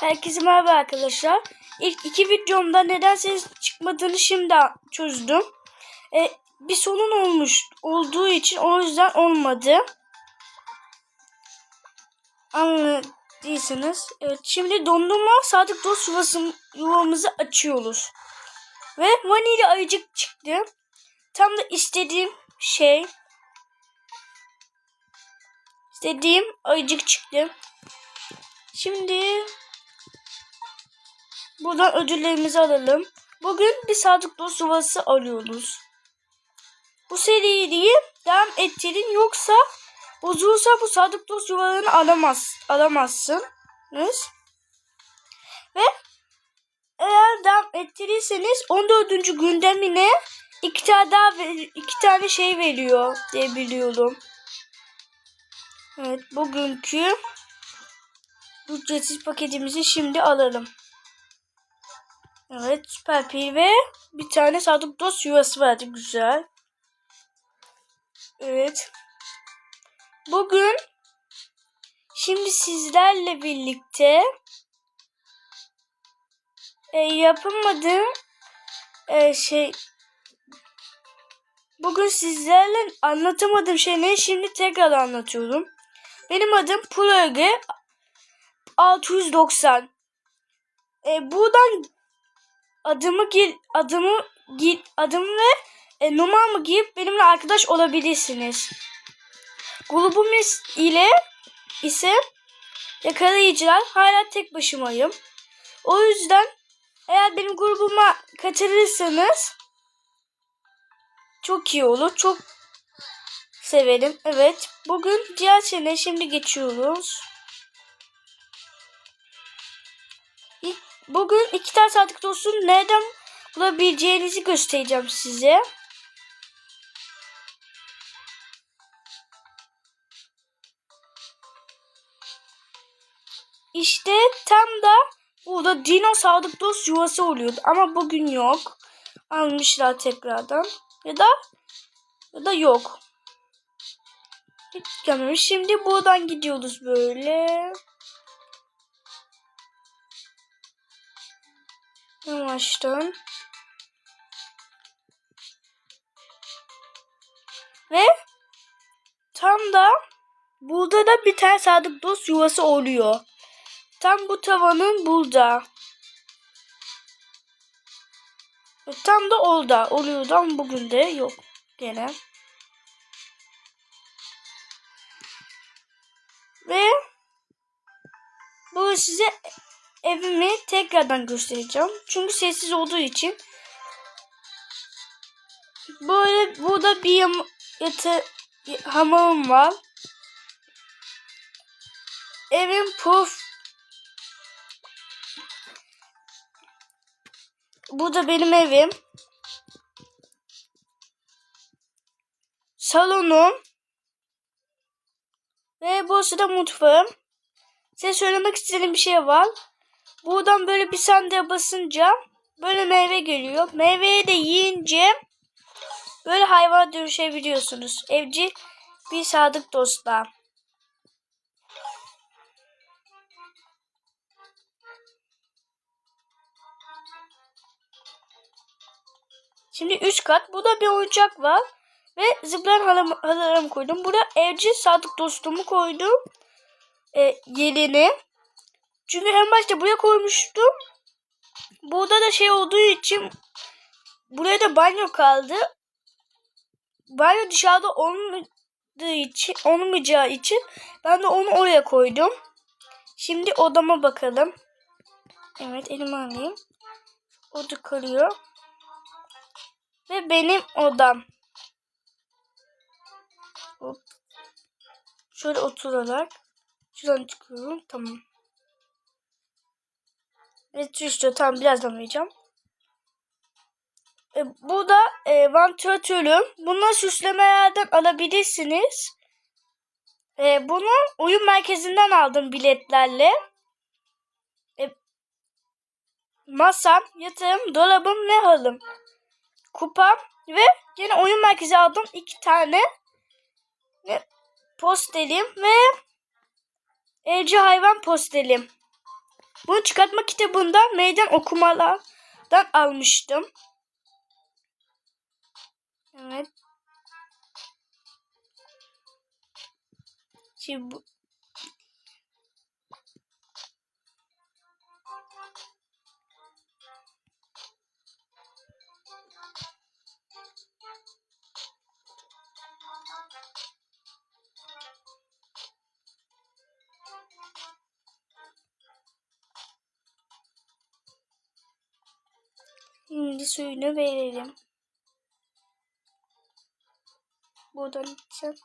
Herkese merhaba arkadaşlar. İlk iki videomda neden ses çıkmadığını şimdi çözdüm. E, bir sorun olmuş olduğu için o yüzden olmadı. Anladıysanız. Evet, şimdi dondurma sadık dost yuvası, yuvamızı açıyoruz. Ve vanilya ayıcık çıktı. Tam da istediğim şey. İstediğim ayıcık çıktı. Şimdi buradan ödüllerimizi alalım. Bugün bir sadık dost yuvası alıyoruz. Bu seriyi devam ettirin yoksa bozulursa bu sadık dost yuvalarını alamaz, alamazsınız. Ve eğer devam ettirirseniz 14. gündemine iki tane daha iki tane şey veriyor diye biliyorum. Evet bugünkü ücretsiz paketimizi şimdi alalım. Evet süper pi ve bir tane sadık dost yuvası vardı güzel. Evet. Bugün şimdi sizlerle birlikte e, yapamadığım e, şey bugün sizlerle anlatamadığım şeyleri şimdi tekrar anlatıyorum. Benim adım Proge 690. E, buradan adımı gir, adımı gir, adımı ve e, numaramı girip benimle arkadaş olabilirsiniz. Grubum ile ise yakalayıcılar hala tek başımayım. O yüzden eğer benim grubuma katılırsanız çok iyi olur. Çok severim. Evet. Bugün diğer sene şimdi geçiyoruz. Bugün iki tane sadık dostun nereden bulabileceğinizi göstereceğim size. İşte tam da burada dino sadık dost yuvası oluyordu. Ama bugün yok. Almışlar tekrardan. Ya da ya da yok. Hiç gelmemiş. Şimdi buradan gidiyoruz böyle. Yavaştan. Ve tam da burada da bir tane sadık dost yuvası oluyor. Tam bu tavanın burada. Tam da orada oluyordu ama bugün de yok gene. Ve bu size evimi tekrardan göstereceğim. Çünkü sessiz olduğu için. Böyle burada bir yam yatı hamamım var. Evim puf. Bu da benim evim. Salonum. Ve burası da mutfağım. Size söylemek istediğim bir şey var. Buradan böyle bir sandığa basınca böyle meyve geliyor. Meyveyi de yiyince böyle hayvana dönüşebiliyorsunuz. Evcil bir sadık dostlar. Şimdi üç kat. Burada bir oyuncak var. Ve zıplayan halılarımı koydum. Burada evcil sadık dostumu koydum. E, yerini. Çünkü en başta buraya koymuştum. Burada da şey olduğu için buraya da banyo kaldı. Banyo dışarıda olmadığı için, olmayacağı için ben de onu oraya koydum. Şimdi odama bakalım. Evet elime alayım. Orada kalıyor. Ve benim odam. Hop. Şöyle oturarak. Şuradan çıkıyorum. Tamam. Evet işte tam birazdan uyuyacağım. E, bu da e, vantilatörüm. Bunu süslemelerden alabilirsiniz. E, bunu oyun merkezinden aldım biletlerle. E, masam, yatağım, dolabım ne halım. Kupam ve yine oyun merkezi aldım iki tane. Ve postelim ve evcil hayvan postelim. Bunu çıkartma kitabından meydan okumalardan almıştım. Evet. Şimdi bu, suyunu verelim. Buradan içeceğim.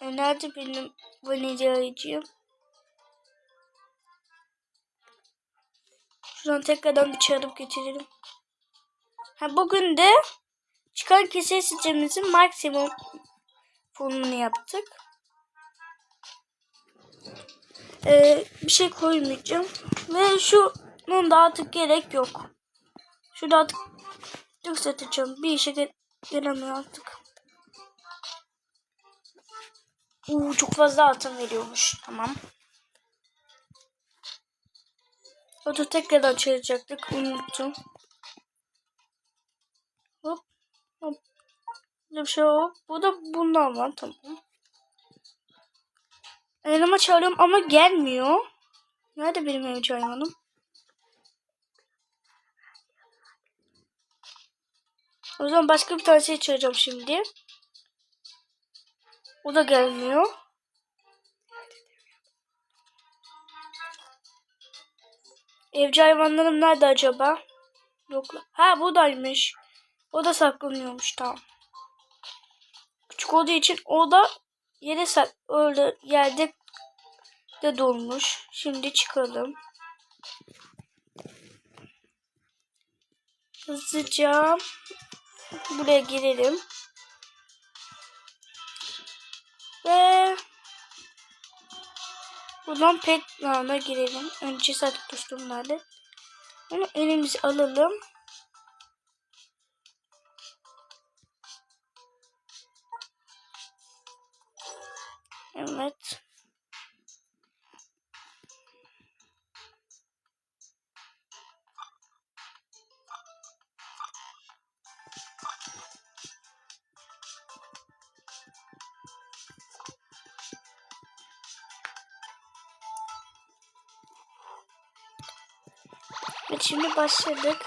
Nerede benim vanilyacığım? Şuradan tekrardan bir çağırıp getirelim. Ha, bugün de çıkan kese sistemimizin maksimum formunu yaptık. Ee, bir şey koymayacağım. Ve şunun da artık gerek yok. Şurada artık yükselteceğim. Bir işe gel gelemiyor artık. Uuu çok fazla altın veriyormuş. Tamam. Da tekrardan çevirecektik. Unuttum. Hop. Hop. Bir şey hop. Bu da bundan var. Tamam. Elma çağırıyorum ama gelmiyor. Nerede benim ev hayvanım? O zaman başka bir tanesi çağıracağım şimdi. O da gelmiyor. Evcil hayvanlarım nerede acaba? Yok. Ha buradaymış. O da saklanıyormuş tamam. Küçük olduğu için o da yere sak öyle yerde de dolmuş. Şimdi çıkalım. Hızlıca buraya girelim. Ve buradan pet nana girelim. Önce sadık dostum nerede? Onu elimize alalım. Evet. Evet şimdi başladık.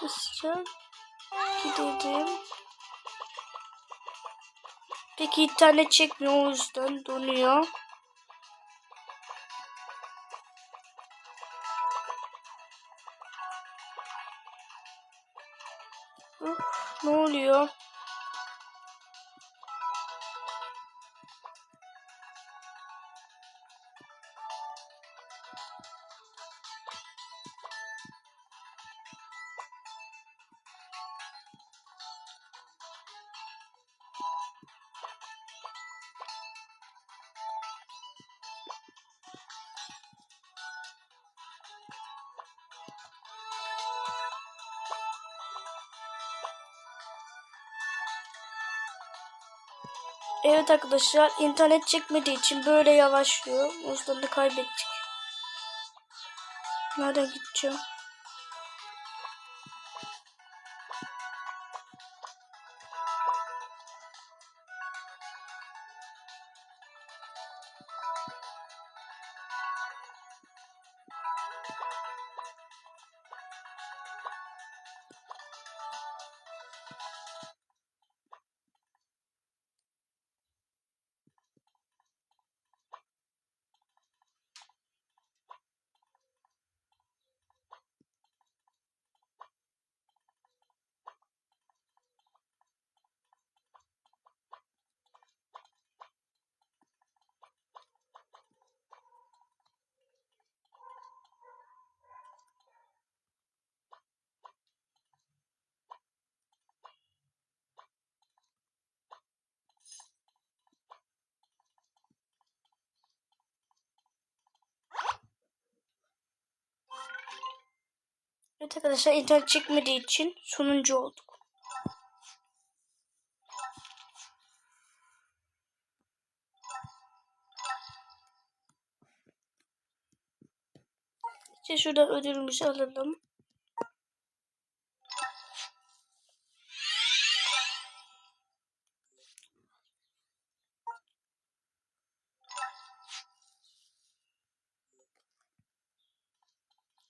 Hızlıca gidelim. Peki internet çekmiyor o yüzden donuyor. Ne oluyor? Evet arkadaşlar internet çekmediği için böyle yavaşlıyor. O kaybettik. Nereden gideceğim? Evet arkadaşlar internet çekmediği için sonuncu olduk. İşte şuradan ödülümüzü alalım.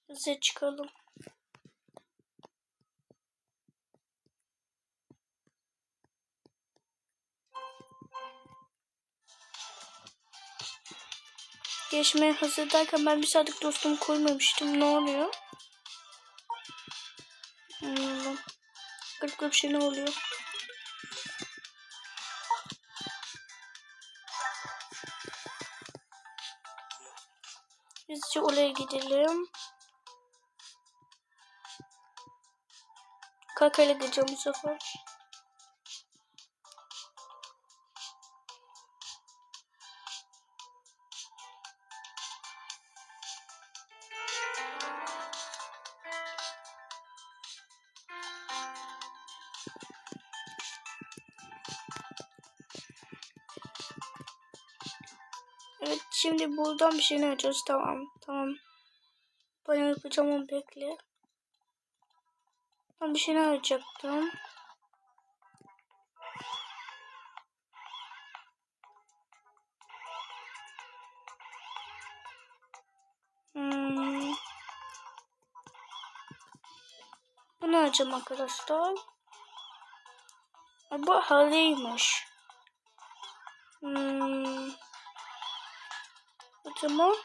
Hızlı çıkalım. Geçmeye hazırdayken ben bir sadık dostumu koymamıştım. Ne oluyor? Hmm. Garip garip şey ne oluyor? Bizce oraya gidelim. Kakayla gideceğim bu sefer. Şimdi buradan bir şey yapacağız. Tamam tamam. Ben yapacağım onu bekle. Ben bir şey yapacaktım. Hmm. Bunu arayacağım arkadaşlar. Bu halıymış. Hmm. Zaman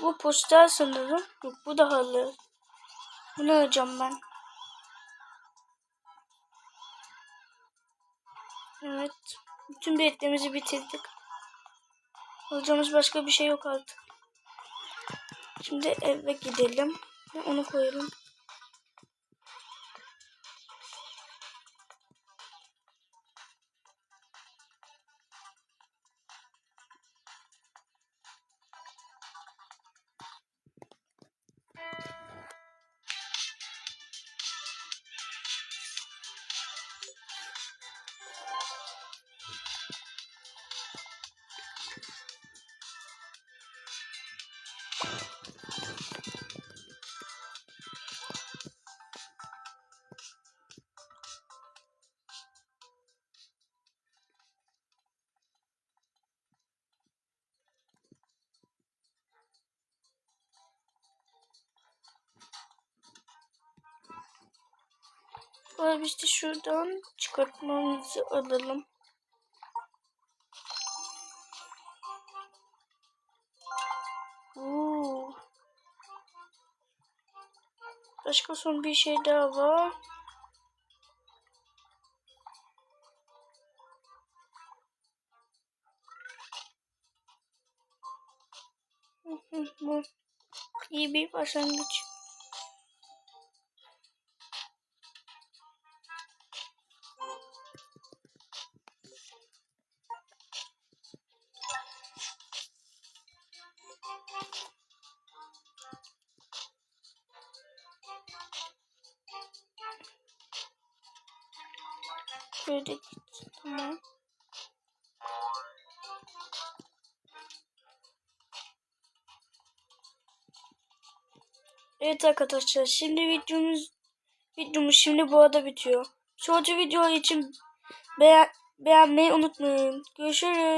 bu poster sanırım. Yok bu da halı. Bunu arayacağım ben. Evet. Bütün biletlerimizi bitirdik. Alacağımız başka bir şey yok artık. Şimdi eve gidelim. Ve onu koyalım. Biz de şuradan çıkartmamızı alalım. Oo. Başka son bir şey daha var. Bu iyi bir başlangıç. Şöyle git. Tamam. Evet arkadaşlar şimdi videomuz videomuz şimdi bu arada bitiyor. Sonraki video için beğen, beğenmeyi unutmayın. Görüşürüz.